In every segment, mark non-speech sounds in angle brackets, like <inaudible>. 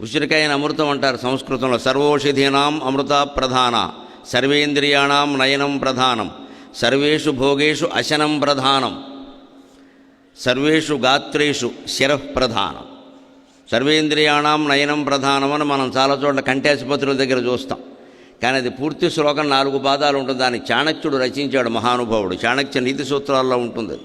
ఉసిరికాయని అమృతం అంటారు సంస్కృతంలో. సర్వోషధీనాం అమృత ప్రధాన. సర్వేంద్రియాణం నయనం ప్రధానం. సర్వేషు భోగేషు అశనం ప్రధానం. సర్వేషు గాత్రేషు శిరః ప్రధానం. సర్వేంద్రియాణం నయనం ప్రధానం అని మనం చాలా చోట్ల కంఠాసుపత్రుల దగ్గర చూస్తాం. కానీ అది పూర్తి శ్లోకం నాలుగు పాదాలు ఉంటుంది. దాన్ని చాణక్యుడు రచించాడు మహానుభావుడు. చాణక్య నీతి సూత్రాల్లో ఉంటుంది అది.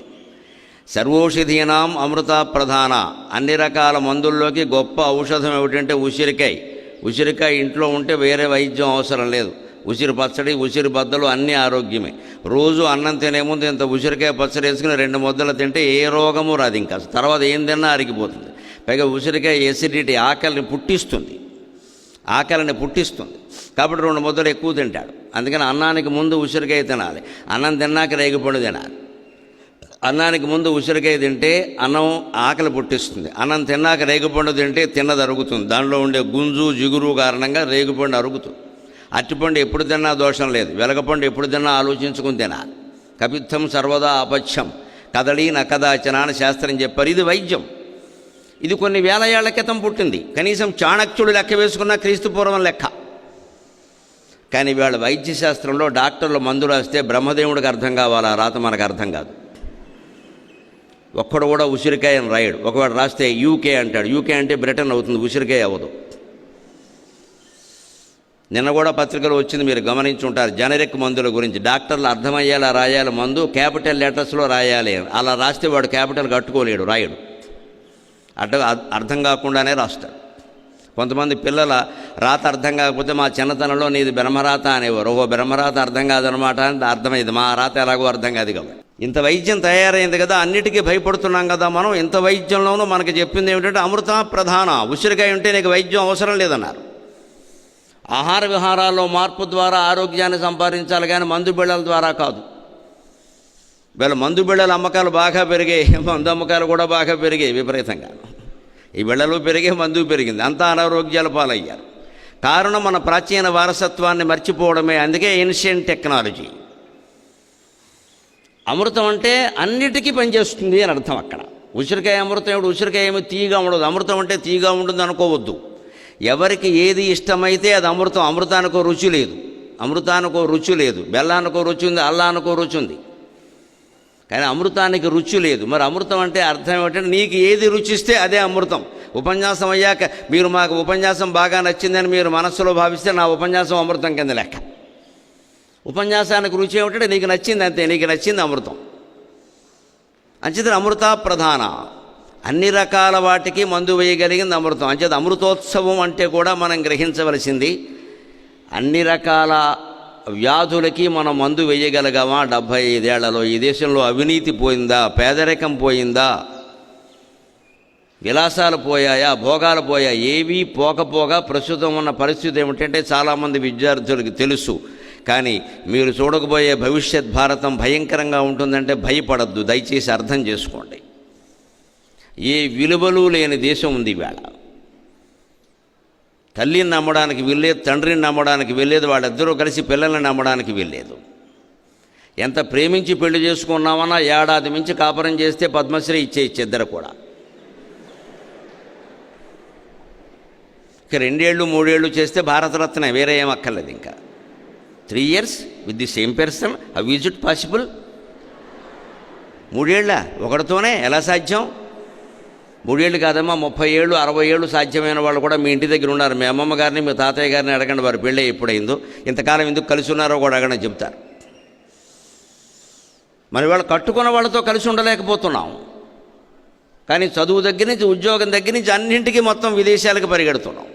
సర్వౌషధీనాం అమృత ప్రధాన. అన్ని రకాల మందుల్లోకి గొప్ప ఔషధం ఏమిటంటే ఉసిరికాయ. ఉసిరికాయ ఇంట్లో ఉంటే వేరే వైద్యం అవసరం లేదు. ఉసిరి పచ్చడి ఉసిరి బద్దలు అన్నీ ఆరోగ్యమే. రోజు అన్నం తినే ముందు ఇంత ఉసిరికాయ పచ్చడి వేసుకుని రెండు ముద్దలు తింటే ఏ రోగము రాదు ఇంకా. తర్వాత ఏం తిన్నా అరిగిపోతుంది. పైగా ఉసిరికాయ ఎసిడిటీ ఆకలిని పుట్టిస్తుంది. ఆకలిని పుట్టిస్తుంది. కాబట్టి రెండు ముద్దలు ఎక్కువ తింటాడు. అందుకని అన్నానికి ముందు ఉసిరికాయ తినాలి. అన్నం తిన్నాక రేగిపండు తినాలి. అన్నానికి ముందు ఉసిరికాయ తింటే అన్నం ఆకలి పుట్టిస్తుంది. అన్నం తిన్నాక రేగుపండు తింటే తిన్నది అరుగుతుంది. దానిలో ఉండే గుంజు జిగురు కారణంగా రేగుపండు అరుగుతుంది. అరటిపండు ఎప్పుడు తిన్నా దోషం లేదు. వెలగపండు ఎప్పుడు తిన్నా ఆలోచించుకుని తినాలి. కపిత్వం సర్వదా అపథ్యం కదలి నకదాచన అని శాస్త్రం చెప్పారు. ఇది వైద్యం. ఇది కొన్ని వేల ఏళ్ళ క్రితం పుట్టింది. కనీసం చాణక్యుడు లెక్క వేసుకున్న క్రీస్తు పూర్వం లెక్క. కానీ వీళ్ళ వైద్య శాస్త్రంలో డాక్టర్లు మందు రాస్తే బ్రహ్మదేవుడికి అర్థం కావాలా? రాత మనకు అర్థం కాదు. ఒక్కడు కూడా ఉసిరికాయ అని రాయడు. ఒకవేళ రాస్తే యూకే అంటాడు. యూకే అంటే బ్రిటన్ అవుతుంది. ఉసిరికాయ అవ్వదు. నిన్న కూడా పత్రికలో వచ్చింది. మీరు గమనించి ఉంటారు జనరిక్ మందుల గురించి. డాక్టర్లు అర్థమయ్యేలా రాయాలి మందు క్యాపిటల్ లెటర్స్లో రాయాలి అలా రాస్తే వాడు క్యాపిటల్ కట్టుకోలేడు రాయడు. అడ్డ అర్థం కాకుండానే రాస్తాడు. కొంతమంది పిల్లల రాత అర్థం కాకపోతే మా చిన్నతనంలో నీది బ్రహ్మరాత అనేవారు. ఓహో బ్రహ్మరాత అర్థం కాదనమాట అని అర్థమైంది. మా రాత ఎలాగో అర్థం కాదు కాబట్టి ఇంత వైద్యం తయారైంది కదా అన్నిటికీ భయపడుతున్నాం కదా మనం. ఇంత వైద్యంలోనూ మనకి చెప్పింది ఏమిటంటే అమృత ప్రధాన ఉసిరికాయ ఉంటే నీకు వైద్యం అవసరం లేదన్నారు. ఆహార విహారాల్లో మార్పు ద్వారా ఆరోగ్యాన్ని సంపాదించాలి కానీ మందు బిళ్ళల ద్వారా కాదు. వీళ్ళ మందు బిళ్ళల అమ్మకాలు బాగా పెరిగాయి మందు అమ్మకాలు కూడా బాగా పెరిగాయి విపరీతంగా. ఈ బిళ్ళలు పెరిగే మందు పెరిగింది అంతా అనారోగ్యాల పాలయ్యారు. కారణం మన ప్రాచీన వారసత్వాన్ని మర్చిపోవడమే అందుకే ఏన్షియన్ టెక్నాలజీ. అమృతం అంటే అన్నిటికీ పనిచేస్తుంది అని అర్థం అక్కడ. ఉసిరికాయ అమృతం ఏమిటి? ఉసిరికాయ ఏమి తీగా ఉండదు. అమృతం అంటే తీగా ఉంటుంది అనుకోవద్దు. ఎవరికి ఏది ఇష్టమైతే అది అమృతం. అమృతానికో రుచి లేదు. అమృతానికో రుచి లేదు. బెల్లానికో రుచి ఉంది అల్లానికో రుచి ఉంది. కానీ అమృతానికి రుచి లేదు. మరి అమృతం అంటే అర్థం ఏమిటంటే నీకు ఏది రుచిస్తే అదే అమృతం. ఉపన్యాసం అయ్యాక మీరు మాకు ఉపన్యాసం బాగా నచ్చిందని మీరు మనస్సులో భావిస్తే నా ఉపన్యాసం అమృతం కింద లెక్క. ఉపన్యాసానికి రుచి ఏమిటంటే నీకు నచ్చింది అంతే నీకు నచ్చింది అమృతం. అంచేత అమృత ప్రధాన. అన్ని రకాల వాటికి మందు వేయగలిగింది అమృతం. అంచేత అమృతోత్సవం అంటే కూడా మనం గ్రహించవలసింది అన్ని రకాల వ్యాధులకి మనం మందు వేయగలగామా? డెబ్భై ఐదేళ్ళలో ఈ దేశంలో అవినీతి పోయిందా? పేదరికం పోయిందా? విలాసాలు పోయాయా? భోగాలు పోయా ఏవీ పోకపోగా ప్రస్తుతం ఉన్న పరిస్థితి ఏమిటంటే చాలామంది విద్యార్థులకు తెలుసు. కానీ మీరు చూడకపోయే భవిష్యత్ భారతం భయంకరంగా ఉంటుందంటే భయపడద్దు దయచేసి అర్థం చేసుకోండి. ఏ విలువలు లేని దేశం ఉంది ఇవాళ. తల్లిని నమ్మడానికి వెళ్ళేది తండ్రిని నమ్మడానికి వెళ్ళేది వాళ్ళిద్దరూ కలిసి పిల్లల్ని నమ్మడానికి వెళ్ళలేదు ఎంత ప్రేమించి పెళ్ళి చేసుకున్నామన్నా ఏడాది మించి కాపురం చేస్తే పద్మశ్రీ ఇచ్చే ఇద్దరు కూడా. ఇక రెండేళ్ళు మూడేళ్ళు చేస్తే భారతరత్న వేరే ఏం అక్కర్లేదు ఇంకా. Three years with the same person how is it possible మూడేళ్ళ? ఒకటితోనే ఎలా సాధ్యం? మూడేళ్ళు కాదమ్మా ముప్పై ఏళ్ళు అరవై ఏళ్ళు సాధ్యమైన వాళ్ళు కూడా మీ ఇంటి దగ్గర ఉన్నారు. మీ అమ్మమ్మ గారిని మీ తాతయ్య గారిని అడగండి వారి పెళ్ళి ఎప్పుడైందో ఇంతకాలం ఎందుకు కలిసి ఉన్నారో కూడా అడగండి చెప్తారు. మరి వాళ్ళు కట్టుకున్న వాళ్ళతో కలిసి ఉండలేకపోతున్నాం. కానీ చదువు దగ్గర నుంచి ఉద్యోగం దగ్గర నుంచి అన్నింటికీ మొత్తం విదేశాలకు పరిగెడుతున్నాం.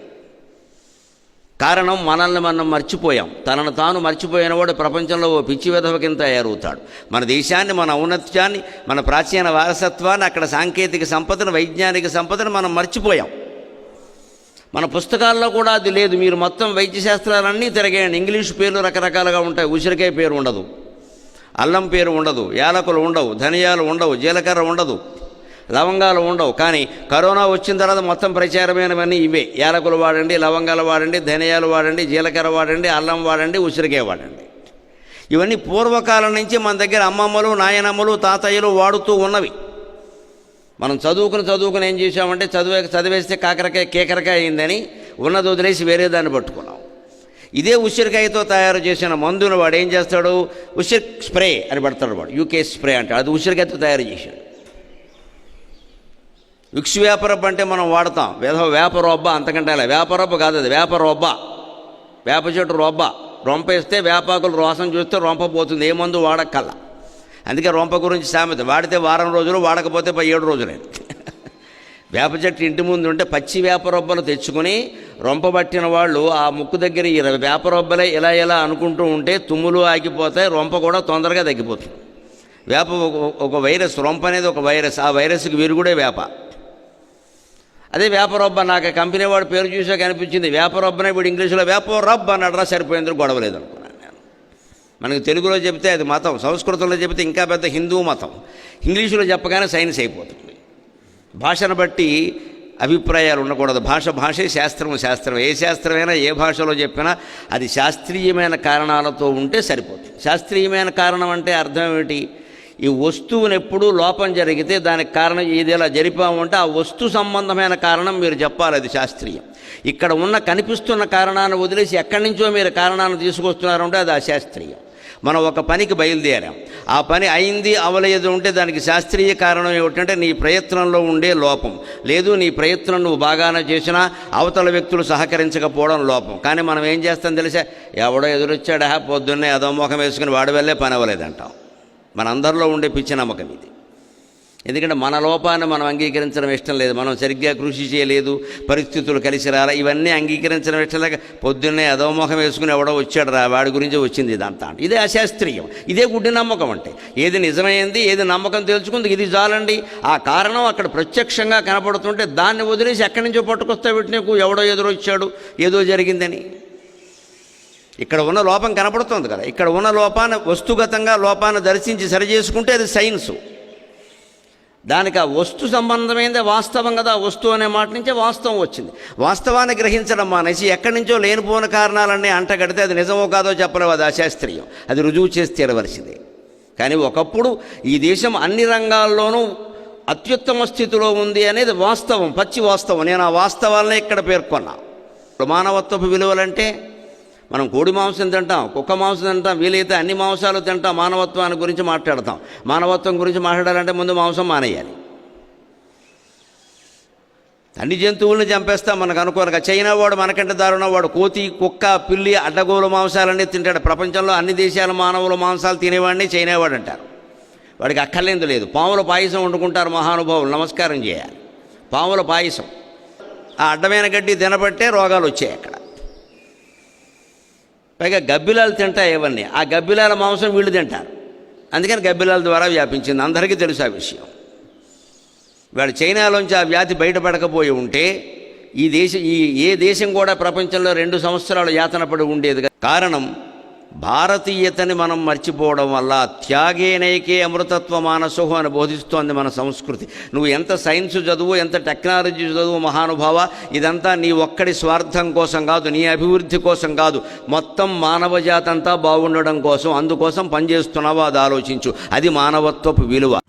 కారణం మనల్ని మనం మర్చిపోయాం. తనను తాను మర్చిపోయిన వాడు ప్రపంచంలో ఓ పిచ్చి విధవ కింద తయారవుతాడు. మన దేశాన్ని మన ఔన్నత్యాన్ని మన ప్రాచీన వారసత్వాన్ని అక్కడ సాంకేతిక సంపదను వైజ్ఞానిక సంపదను మనం మర్చిపోయాం. మన పుస్తకాల్లో కూడా అది లేదు. మీరు మొత్తం వైద్య శాస్త్రాలన్నీ తిరగేయండి. ఇంగ్లీష్ పేర్లు రకరకాలుగా ఉంటాయి. ఉసిరికాయ పేరు ఉండదు. అల్లం పేరు ఉండదు. యాలకులు ఉండవు. ధనియాలు ఉండవు. జీలకర్ర ఉండదు. లవంగాలు ఉండవు. కానీ కరోనా వచ్చిన తర్వాత మొత్తం ప్రచారమైనవన్నీ ఇవే. యాలకులు వాడండి లవంగాలు వాడండి ధనియాలు వాడండి జీలకర్ర వాడండి అల్లం వాడండి ఉసిరికాయ వాడండి. ఇవన్నీ పూర్వకాలం నుంచి మన దగ్గర అమ్మమ్మలు నాయనమ్మలు తాతయ్యలు వాడుతూ ఉన్నవి. మనం చదువుకుని చదువుకుని ఏం చేసామంటే చదివే చదివేస్తే కాకరకాయ కేకరకాయ అయిందని ఉన్నది వదిలేసి వేరే దాన్ని పట్టుకున్నాం. ఇదే ఉసిరికాయతో తయారు చేసిన మందును వాడు ఏం చేస్తాడు? ఉసిరి స్ప్రే అని పెడతాడు వాడు. యూకే స్ప్రే అంటాడు. అది ఉసిరికాయతో తయారు చేశాడు. విక్ష వేపరబ్బ అంటే మనం వాడతాం. వేద వేప రొబ్బ అంతకంటే అలా. వేప రొబ్బ కాదు అది. వేప రొబ్బ. వేప చెట్టు రొబ్బ. రొంప వేస్తే వేపాకులు రోసం చూస్తే రొంప పోతుంది. ఏ మందు వాడక్కల్లా అందుకే రొంప గురించి సామెత. వాడితే వారం రోజులు వాడకపోతే పై ఏడు రోజులే. <laughs> వేప చెట్టు ఇంటి ముందు ఉంటే పచ్చి వేప రొబ్బలు తెచ్చుకొని రొంప పట్టిన వాళ్ళు ఆ ముక్కు దగ్గర ఈ వేప రొబ్బలే ఇలా ఇలా అనుకుంటూ ఉంటే తుమ్ములు ఆగిపోతాయి రొంప కూడా తొందరగా తగ్గిపోతుంది. వేప ఒక- ఒక వైరస్ రొంప అనేది ఒక వైరస్. ఆ వైరస్కి విరుగుడే వేప. అదే వేప నాకు కంపెనీ వాడు పేరు చూసాక అనిపించింది వేప వీడు ఇంగ్లీష్లో వేప అన్నాడరా సరిపోయింది గొడవ లేదు అనుకున్నాను నేను. మనకు తెలుగులో చెప్తే అది మతం సంస్కృతంలో చెబితే ఇంకా పెద్ద హిందూ మతం. ఇంగ్లీషులో చెప్పగానే సైన్స్ అయిపోతుంది. భాషను బట్టి అభిప్రాయాలు ఉండకూడదు. భాష భాషే శాస్త్రము శాస్త్రం. ఏ శాస్త్రమైనా ఏ భాషలో చెప్పినా అది శాస్త్రీయమైన కారణాలతో ఉంటే సరిపోతుంది. శాస్త్రీయమైన కారణం అంటే అర్థం ఏమిటి? ఈ వస్తువుని ఎప్పుడూ లోపం జరిగితే దానికి కారణం ఇది ఇలా జరిపామంటే ఆ వస్తు సంబంధమైన కారణం మీరు చెప్పాలి అది శాస్త్రీయం. ఇక్కడ ఉన్న కనిపిస్తున్న కారణాన్ని వదిలేసి ఎక్కడి నుంచో మీరు కారణాన్ని తీసుకొస్తున్నారంటే అది అశాస్త్రీయం. మనం ఒక పనికి బయలుదేరాం. ఆ పని అయింది అవలేదు ఉంటే దానికి శాస్త్రీయ కారణం ఏమిటంటే నీ ప్రయత్నంలో ఉండే లోపం. లేదు నీ ప్రయత్నం నువ్వు బాగానే చేసినా అవతల వ్యక్తులు సహకరించకపోవడం లోపం. కానీ మనం ఏం చేస్తాం తెలిసే? ఎవడో ఎదురొచ్చాడా పొద్దున్నే అదో ముఖం వేసుకుని వాడి వల్లే పని అవ్వలేదంటాం. మనందరిలో ఉండే పిచ్చి నమ్మకం ఇది. ఎందుకంటే మన లోపాన్ని మనం అంగీకరించడం ఇష్టం లేదు. మనం సరిగ్గా కృషి చేయలేదు పరిస్థితులు కలిసి రారా ఇవన్నీ అంగీకరించడం ఇష్టం లేక పొద్దున్నే అధోముఖం వేసుకుని ఎవడో వచ్చాడు రా వాడి గురించి వచ్చింది ఇదంతా ఇదే అశాస్త్రీయం. ఇదే గుడ్డి నమ్మకం అంటే. ఏది నిజమైంది ఏది నమ్మకం తెలుసుకుంది ఇది చాలండి. ఆ కారణం అక్కడ ప్రత్యక్షంగా కనపడుతుంటే దాన్ని వదిలేసి ఎక్కడి నుంచో పట్టుకొస్తా నీకు ఎవడో ఎదురొచ్చాడు ఏదో జరిగిందని. ఇక్కడ ఉన్న లోపం కనపడుతుంది కదా. ఇక్కడ ఉన్న లోపాన్ని వస్తుగతంగా లోపాన్ని దర్శించి సరి చేసుకుంటే అది సైన్సు. దానికి ఆ వస్తు సంబంధమైనదే వాస్తవం కదా వస్తువు అనే మాట నుంచే వాస్తవం వచ్చింది. వాస్తవాన్ని గ్రహించడం మానేసి ఎక్కడి నుంచో లేనిపోని కారణాలన్నీ అంటగడితే అది నిజమో కాదో చెప్పలేవు అది అశాస్త్రీయం. అది రుజువు చేసి తీరవలసిందే. కానీ ఒకప్పుడు ఈ దేశం అన్ని రంగాల్లోనూ అత్యుత్తమ స్థితిలో ఉంది అనేది వాస్తవం పచ్చి వాస్తవం. నేను ఆ వాస్తవాలనే ఇక్కడ పేర్కొన్నా. మానవత్వపు విలువలంటే మనం కోడి మాంసం తింటాం కుక్క మాంసం తింటాం వీలైతే అన్ని మాంసాలు తింటాం మానవత్వాన్ని గురించి మాట్లాడతాం. మానవత్వం గురించి మాట్లాడాలంటే ముందు మాంసం మానేయాలి. అన్ని జంతువుల్ని చంపేస్తాం మనకు అనుకోనక చైనా వాడు మనకంటే దారుణం వాడు కోతి కుక్క పిల్లి అడ్డగోలు మాంసాలన్నీ తింటాడు. ప్రపంచంలో అన్ని దేశాల మానవుల మాంసాలు తినేవాడిని చైనా వాడు అంటారు. వాడికి అక్కర్లేదు లేదు. పాముల పాయసం వండుకుంటారు మహానుభావులు నమస్కారం చేయాలి. పాముల పాయసం. ఆ అడ్డమైన గడ్డి తినబట్టే రోగాలు వచ్చాయి అక్కడ. పైగా గబ్బిలాలు తింటాయి ఇవన్నీ ఆ గబ్బిలాల మాంసం వీళ్ళు తింటారు. అందుకని గబ్బిలాల ద్వారా వ్యాపించింది. అందరికీ తెలుసు ఆ విషయం. వాడు చైనాలోంచి ఆ వ్యాధి బయటపడకపోయి ఉంటే ఈ దేశం ఈ ఏ దేశం కూడా ప్రపంచంలో రెండు సంవత్సరాలు యాతన పడి ఉండేది కారణం భారతీయతని మనం మర్చిపోవడం వల్ల త్యాగేనైకే అమృతత్వ మానసోహం అని బోధిస్తోంది మన సంస్కృతి. నువ్వు ఎంత సైన్స్ చదువు ఎంత టెక్నాలజీ చదువు మహానుభావ ఇదంతా నీ ఒక్కడి స్వార్థం కోసం కాదు నీ అభివృద్ధి కోసం కాదు. మొత్తం మానవజాతంతా బాగుండడం కోసం అందుకోసం పనిచేస్తున్నావా అది ఆలోచించు. అది మానవత్వపు విలువ.